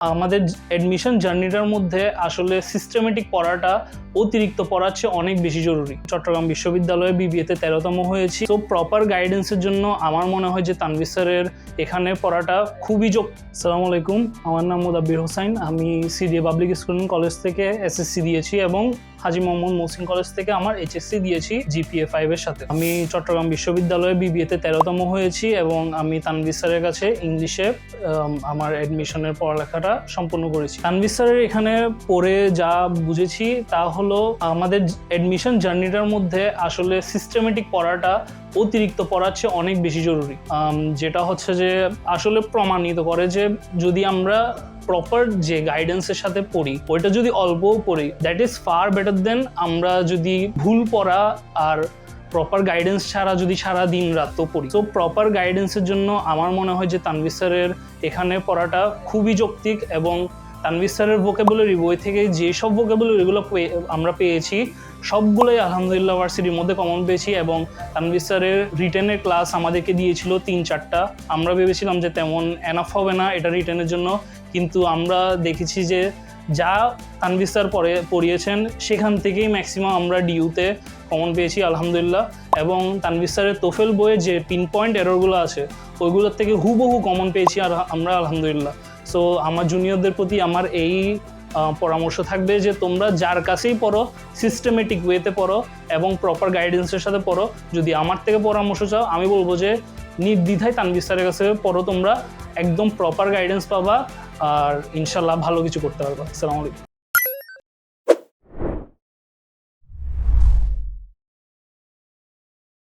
আমাদের অ্যাডমিশন জার্নিটার মধ্যে আসলে সিস্টেমেটিক পড়াটা অতিরিক্ত পড়ার চেয়ে অনেক বেশি জরুরি। চট্টগ্রাম বিশ্ববিদ্যালয়ে বিবিএতে তেরোতম হয়েছি। তো প্রপার গাইডেন্সের জন্য আমার মনে হয় যে তানভীর স্যারের এখানে পড়াটা খুবই যোগ সালাম আলাইকুম। আমার নাম মুদাব্বির হোসাইন। আমি সিডিএ পাবলিক স্কুল কলেজ থেকে এসএসসি দিয়েছি এবং হাজি মোহাম্মদ মহসিন কলেজ থেকে আমার এইচএসসি দিয়েছি জিপিএ ফাইভ এর সাথে। আমি চট্টগ্রাম বিশ্ববিদ্যালয়ে বিবিএতে তেরোতম হয়েছি এবং আমি তানভীর স্যারের কাছে ইংলিশে আমার অ্যাডমিশনের পড়ালেখাটা সম্পূর্ণ করেছি। তানভীর স্যারের এখানে পড়ে যা বুঝেছি তা হলো আমাদের অ্যাডমিশন জার্নিটার মধ্যে আসলে সিস্টেমেটিক পড়াটা অতিরিক্ত পড়ার চেয়ে অনেক বেশি জরুরি। যেটা হচ্ছে যে আসলে প্রমাণিত করে যে যদি আমরা প্রপার যে গাইডেন্সের সাথে পড়ি, ওইটা যদি অল্পও পড়ি that is far better than আমরা যদি ভুল পড়া আর প্রপার গাইডেন্স ছাড়া যদি সারা দিন রাত তো পড়ি তো প্রপার গাইডেন্সের জন্য আমার মনে হয় যে তানভীর স্যারের এখানে পড়াটা খুবই যৌক্তিক এবং তানভীর স্যারের ভোকেবুলারি বই থেকে যেসব ভোকেবুলারিগুলো আমরা পেয়েছি, সবগুলোই আলহামদুলিল্লাহ ভার্সিটির মধ্যে কমন পেয়েছি এবং তানভীর স্যারের রিটেনের ক্লাস আমাদেরকে দিয়েছিল তিন চারটা। আমরা ভেবেছিলাম যে তেমন এনাফ হবে না এটা রিটেনের জন্য, কিন্তু আমরা দেখেছি যে যা তানভীর স্যার পরে পড়িয়েছেন, সেখান থেকেই ম্যাক্সিমাম আমরা ডিউতে কমন পেয়েছি আলহামদুলিল্লাহ। এবং তানভীর স্যারের তোফেল বইয়ে যে পিন পয়েন্ট এররগুলো আছে, ওইগুলোর থেকে হুবহু কমন পেয়েছি আর আমরা আলহামদুলিল্লাহ। সো আমার জুনিয়রদের প্রতি আমার এই পরামর্শ থাকবে যে তোমরা যার কাছেই পড়ো সিস্টেমেটিক ওয়েতে পড়ো এবং প্রপার গাইডেন্সের সাথে পড়ো। যদি আমার থেকে পরামর্শ চাও, আমি বলব যে নির্দ্বিধায় তানবিস্তারের কাছে পড়ো তোমরা, একদম প্রপার গাইডেন্স পাবা আর ইনশাল্লাহ ভালো কিছু করতে পারবা। আসসালামু আলাইকুম